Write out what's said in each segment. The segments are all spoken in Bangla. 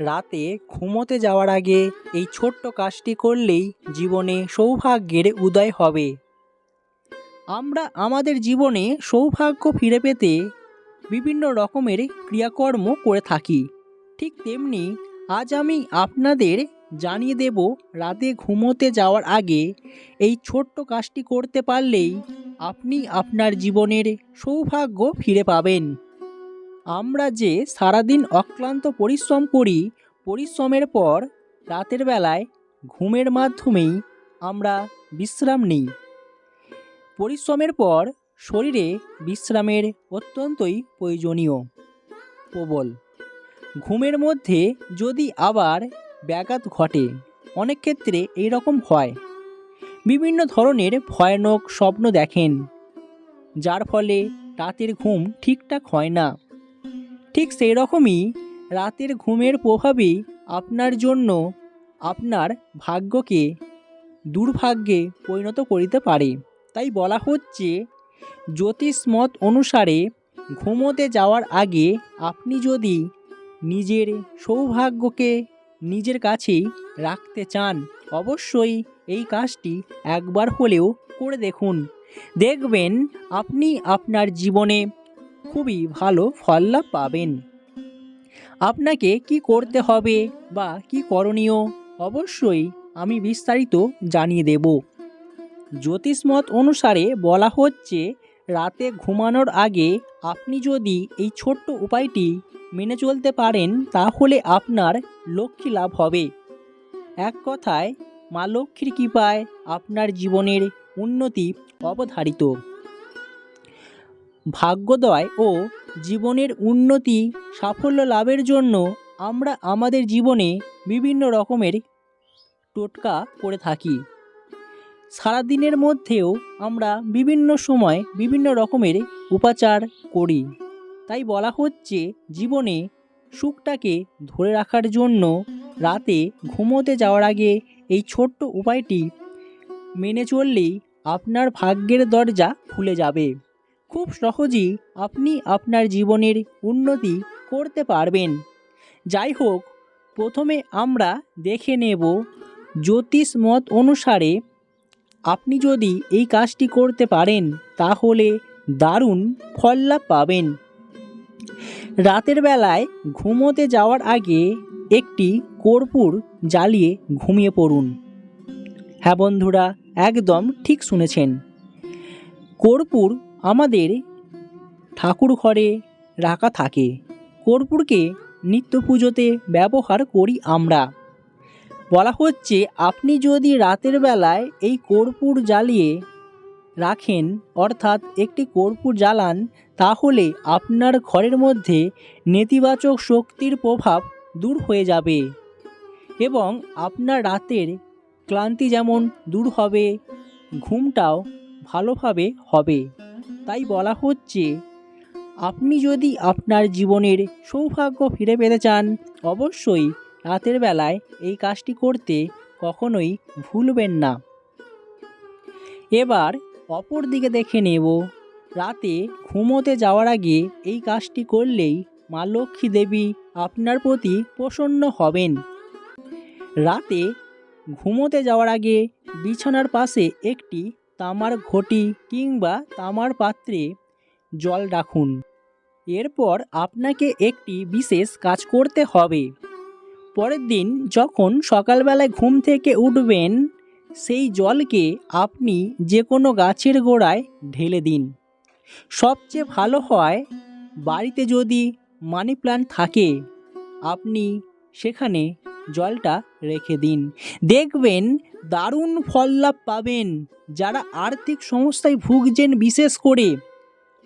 রাতে ঘুমোতে যাওয়ার আগে এই ছোট্ট কাজটি করলেই জীবনে সৌভাগ্যের উদয় হবে। আমরা আমাদের জীবনে সৌভাগ্য ফিরে পেতে বিভিন্ন রকমের ক্রিয়াকর্ম করে থাকি। ঠিক তেমনি আজ আমি আপনাদের জানিয়ে দেব রাতে ঘুমোতে যাওয়ার আগে এই ছোট্ট কাজটি করতে পারলেই আপনি আপনার জীবনের সৌভাগ্য ফিরে পাবেন। আমরা যে সারাদিন অক্লান্ত পরিশ্রম করি, পরিশ্রমের পর রাতের বেলায় ঘুমের মাধ্যমেই আমরা বিশ্রাম নিই। পরিশ্রমের পর শরীরে বিশ্রামের অত্যন্তই প্রয়োজনীয়। প্রবল। ঘুমের মধ্যে যদি আবার ব্যাঘাত ঘটে, অনেক ক্ষেত্রে এই রকম হয়। বিভিন্ন ধরনের ভয়ানক স্বপ্ন দেখেন, যার ফলে রাতের ঘুম ঠিকঠাক হয় না। ঠিক সেই রকমই রাতের ঘুমের প্রভাবেই আপনার জন্য আপনার ভাগ্যকে দুর্ভাগ্যে পরিণত করিতে পারে। তাই বলা হচ্ছে জ্যোতিষ মত অনুসারে ঘুমোতে যাওয়ার আগে আপনি যদি নিজের সৌভাগ্যকে নিজের কাছেই রাখতে চান, অবশ্যই এই কাজটি একবার হলেও করে দেখুন। দেখবেন আপনি আপনার জীবনে খুবই ভালো ফল লাভ পাবেন। আপনাকে কি করতে হবে বা কি করণীয় অবশ্যই আমি বিস্তারিত জানিয়ে দেব। জ্যোতিষমত অনুসারে বলা হচ্ছে, রাতে ঘুমানোর আগে আপনি যদি এই ছোট্ট উপায়টি মেনে চলতে পারেন, তাহলে আপনার লক্ষ্মী লাভ হবে। এক কথায়, মা লক্ষ্মীর কৃপায় আপনার জীবনের উন্নতি অবধারিত। ভাগ্যোদয় ও জীবনের উন্নতি, সাফল্য লাভের জন্য আমরা আমাদের জীবনে বিভিন্ন রকমের টোটকা করে থাকি। সারাদিনের মধ্যেও আমরা বিভিন্ন সময় বিভিন্ন রকমের উপাচার করি। তাই বলা হচ্ছে জীবনে সুখটাকে ধরে রাখার জন্য রাতে ঘুমোতে যাওয়ার আগে এই ছোট্ট উপায়টি মেনে চললেই আপনার ভাগ্যের দরজা খুলে যাবে। খুব সহজেই আপনি আপনার জীবনের উন্নতি করতে পারবেন। যাই হোক, প্রথমে আমরা দেখে নেব জ্যোতিষ মত অনুসারে আপনি যদি এই কাজটি করতে পারেন, তাহলে দারুণ ফল লাভ পাবেন। রাতের বেলায় ঘুমোতে যাওয়ার আগে একটি কর্পূর জ্বালিয়ে ঘুমিয়ে পড়ুন। হ্যাঁ বন্ধুরা, একদম ঠিক শুনেছেন। কর্পূর আমাদের ঠাকুর ঘরে রাখা থাকে। কর্পূরকে নিত্য পুজোতে ব্যবহার করি আমরা। বলা হচ্ছে, আপনি যদি রাতের বেলায় এই কর্পূর জ্বালিয়ে রাখেন, অর্থাৎ একটি কর্পূর জ্বালান, তাহলে আপনার ঘরের মধ্যে নেতিবাচক শক্তির প্রভাব দূর হয়ে যাবে এবং আপনার রাতের ক্লান্তি যেমন দূর হবে, ঘুমটাও ভালোভাবে হবে। তাই বলা হচ্ছে, আপনি যদি আপনার জীবনের সৌভাগ্য ফিরে পেতে চান, অবশ্যই রাতের বেলায় এই কাজটি করতে কখনোই ভুলবেন না। এবার অপর দিকে দেখে নেব, রাতে ঘুমোতে যাওয়ার আগে এই কাজটি করলেই মা লক্ষ্মী দেবী আপনার প্রতি প্রসন্ন হবেন। রাতে ঘুমোতে যাওয়ার আগে বিছানার পাশে একটি তামার ঘটি কিংবা তামার পাত্রে জল রাখুন। এরপর আপনাকে একটি বিশেষ কাজ করতে হবে। পরের দিন যখন সকালবেলায় ঘুম থেকে উঠবেন, সেই জলকে আপনি যে কোনো গাছের গোড়ায় ঢেলে দিন। সবচেয়ে ভালো হয় বাড়িতে যদি মানি প্ল্যান্ট থাকে, আপনি সেখানে জলটা রেখে দিন। দেখবেন দারুণ ফল লাভ পাবেন। যারা আর্থিক সমস্যায় ভুগছেন বিশেষ করে,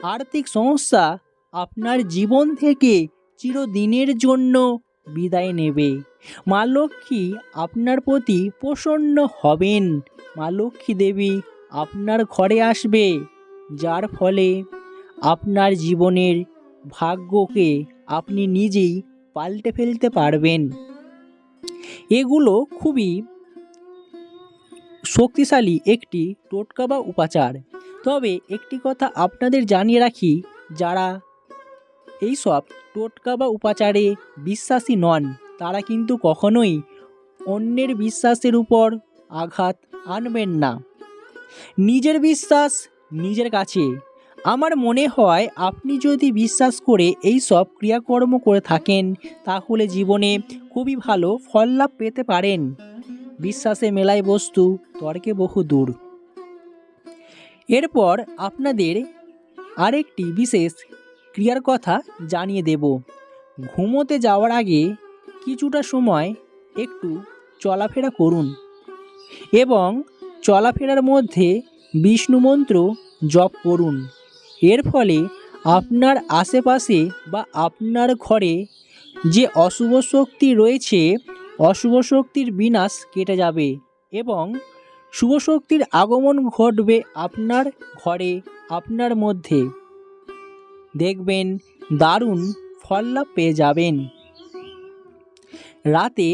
আর্থিক সমস্যা আপনার জীবন থেকে চিরদিনের জন্য বিদায় নেবে। মা লক্ষ্মী আপনার প্রতি প্রসন্ন হবেন। মা লক্ষ্মী দেবী আপনার ঘরে আসবে, যার ফলে আপনার জীবনের ভাগ্যকে আপনি নিজেই পাল্টে ফেলতে পারবেন। এগুলো খুবই শক্তিশালী একটি টোটকা বা উপাচার। তবে একটি কথা আপনাদের জানিয়ে রাখি, যারা এইসব টোটকা বা উপাচারে বিশ্বাসী নন, তারা কিন্তু কখনোই অন্যের বিশ্বাসের উপর আঘাত আনবেন না। নিজের বিশ্বাস নিজের কাছে। আমার মনে হয় আপনি যদি বিশ্বাস করে এই সব ক্রিয়াকর্ম করে থাকেন, তাহলে জীবনে খুবই ভালো ফল লাভ পেতে পারেন। বিশ্বাসে মেলায় বস্তু, তর্কে বহু দূর। এরপর আপনাদের আরেকটি বিশেষ ক্রিয়ার কথা জানিয়ে দেব। ঘুমোতে যাওয়ার আগে কিছুটা সময় একটু চলাফেরা করুন এবং চলাফেরার মধ্যে বিষ্ণু মন্ত্র জপ করুন। এর ফলে আপনার আশেপাশে বা আপনার ঘরে যে অশুভ শক্তি রয়েছে, অশুভ শক্তির বিনাশ কেটে যাবে এবং শুভ শক্তির আগমন ঘটবে আপনার ঘরে, আপনার মধ্যে। দেখবেন দারুণ ফল লাভ পেয়ে যাবেন। রাতে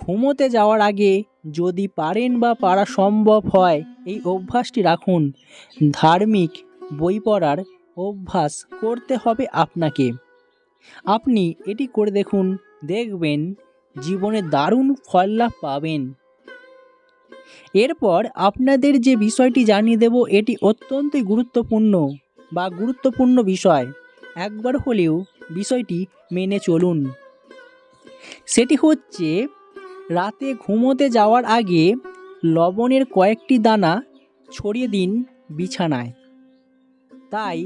ঘুমোতে যাওয়ার আগে যদি পারেন বা পারা সম্ভব হয়, এই অভ্যাসটি রাখুন। ধার্মিক বই পড়ার অভ্যাস করতে হবে আপনাকে। আপনি এটি করে দেখুন, দেখবেন জীবনে দারুণ ফল লাভ পাবেন। এরপর আপনাদের যে বিষয়টি জানিয়ে দেব, এটি অত্যন্তই গুরুত্বপূর্ণ বা গুরুত্বপূর্ণ বিষয়। একবার হলেও বিষয়টি মেনে চলুন। সেটি হচ্ছে, রাতে ঘুমোতে যাওয়ার আগে লবণের কয়েকটি দানা ছড়িয়ে দিন বিছানায়। তাই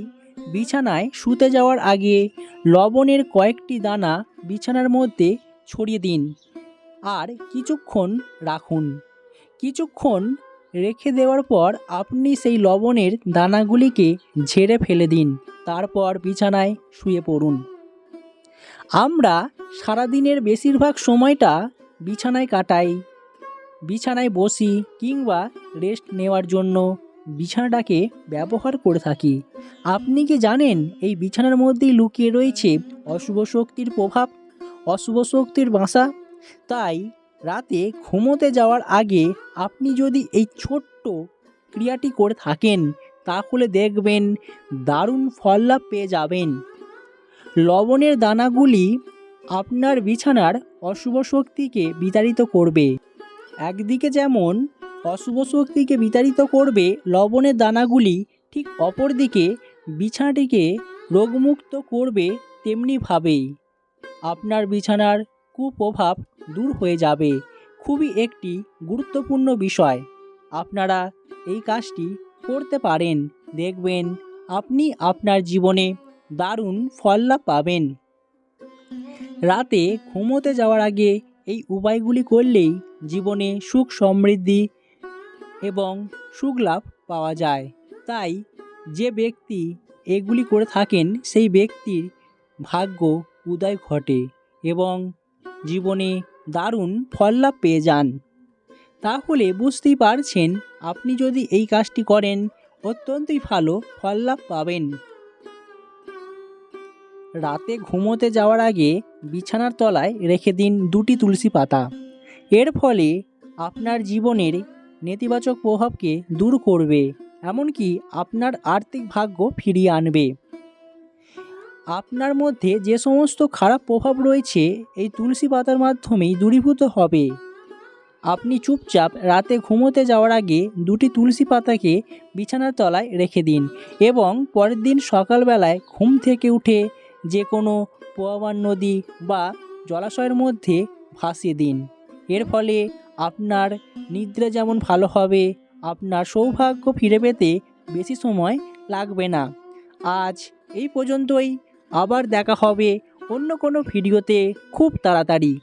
বিছানায় শুতে যাওয়ার আগে লবণের কয়েকটি দানা বিছানার মধ্যে ছড়িয়ে দিন আর কিছুক্ষণ রাখুন। কিছুক্ষণ রেখে দেওয়ার পর আপনি সেই লবণের দানাগুলিকে ঝেড়ে ফেলে দিন, তারপর বিছানায় শুয়ে পড়ুন। আমরা সারাদিনের বেশিরভাগ সময়টা বিছানায় কাটাই। বিছানায় বসি কিংবা রেস্ট নেওয়ার জন্য। বিছানাটাকে ব্যবহার করে থাকি। আপনি কি জানেন, এই বিছানার মধ্যেই লুকিয়ে রয়েছে অশুভ শক্তির প্রভাব, অশুভ শক্তির বাসা? তাই রাতে ঘুমোতে যাওয়ার আগে আপনি যদি এই ছোট্ট ক্রিয়াটি করে থাকেন, তাহলে দেখবেন দারুণ ফল লাভ পেয়ে যাবেন। লবণের দানাগুলি আপনার বিছানার অশুভ শক্তিকে বিতাড়িত করবে। একদিকে যেমন অশুভ শক্তিকে বিতাড়িত করবে লবণের দানাগুলি ঠিক অপরদিকে, বিছানাটিকে রোগমুক্ত করবে তেমনিভাবেই। আপনার বিছানার কুপ্রভাব দূর হয়ে যাবে। খুবই একটি গুরুত্বপূর্ণ বিষয়। আপনারা এই কাজটি করতে পারেন। দেখবেন আপনি আপনার জীবনে দারুণ ফল লাভ পাবেন। রাতে ঘুমোতে যাওয়ার আগে এই উপায়গুলি করলেই জীবনে সুখ সমৃদ্ধি এবং সুখ লাভ পাওয়া যায়। তাই যে ব্যক্তি এগুলি করে থাকেন, সেই ব্যক্তির ভাগ্য উদয় ঘটে এবং জীবনে দারুণ ফল লাভ পেয়ে যান। তাহলে বুঝতেই পারছেন, আপনি যদি এই কাজটি করেন, অত্যন্তই ভালো ফল লাভ পাবেন। রাতে ঘুমোতে যাওয়ার আগে বিছানার তলায় রেখে দিন দুটি তুলসী পাতা। এর ফলে আপনার জীবনের নেতিবাচক প্রভাবকে দূর করবে, এমনকি আপনার আর্থিক ভাগ্য ফিরিয়ে আনবে। আপনার মধ্যে যে সমস্ত খারাপ প্রভাব রয়েছে, এই তুলসী পাতার মাধ্যমেই দূরীভূত হবে। আপনি চুপচাপ রাতে ঘুমোতে যাওয়ার আগে দুটি তুলসী পাতাকে বিছানার তলায় রেখে দিন এবং পরের দিন সকালবেলায় ঘুম থেকে উঠে যে কোনো পোয়াবান নদী বা জলাশয়ের মধ্যে ভাসিয়ে দিন। এর ফলে আপনার নিদ্রা যেমন ভালো হবে, আপনার সৌভাগ্য ফিরে পেতে বেশি সময় লাগবে না। আজ এই পর্যন্তই। আবার দেখা হবে অন্য কোনো ভিডিওতে খুব তাড়াতাড়ি।